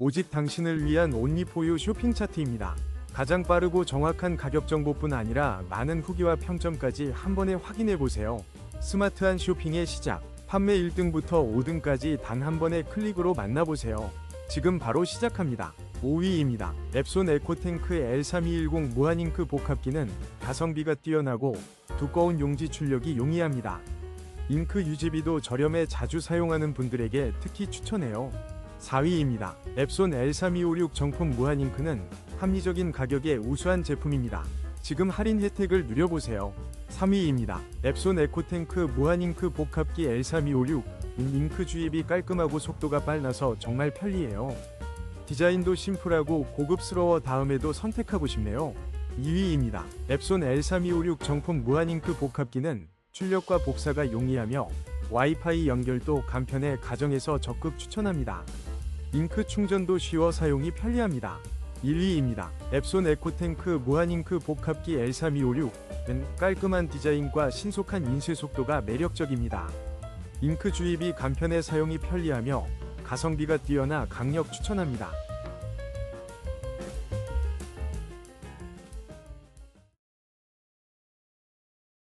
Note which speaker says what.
Speaker 1: 오직 당신을 위한 온리포유 쇼핑 차트입니다. 가장 빠르고 정확한 가격 정보뿐 아니라 많은 후기와 평점까지 한 번에 확인해 보세요. 스마트한 쇼핑의 시작. 판매 1등부터 5등까지 단 한 번의 클릭으로 만나보세요. 지금 바로 시작합니다. 5위입니다. 앱손 에코탱크 L3210 무한잉크 복합기는 가성비가 뛰어나고 두꺼운 용지 출력이 용이합니다. 잉크 유지비도 저렴해 자주 사용하는 분들에게 특히 추천해요. 4위입니다. 앱손 L3256 정품 무한잉크는 합리적인 가격에 우수한 제품입니다. 지금 할인 혜택을 누려보세요. 3위입니다. 앱손 에코탱크 무한잉크 복합기 L3256 잉크 주입이 깔끔하고 속도가 빨라서 정말 편리해요. 디자인도 심플하고 고급스러워 다음에도 선택하고 싶네요. 2위입니다. 앱손 L3256 정품 무한잉크 복합기는 출력과 복사가 용이하며 와이파이 연결도 간편해 가정에서 적극 추천합니다. 잉크 충전도 쉬워 사용이 편리합니다. 1위입니다. 앱손 에코탱크 무한잉크 복합기 L3256은 깔끔한 디자인과 신속한 인쇄 속도가 매력적입니다. 잉크 주입이 간편해 사용이 편리하며 가성비가 뛰어나 강력 추천합니다.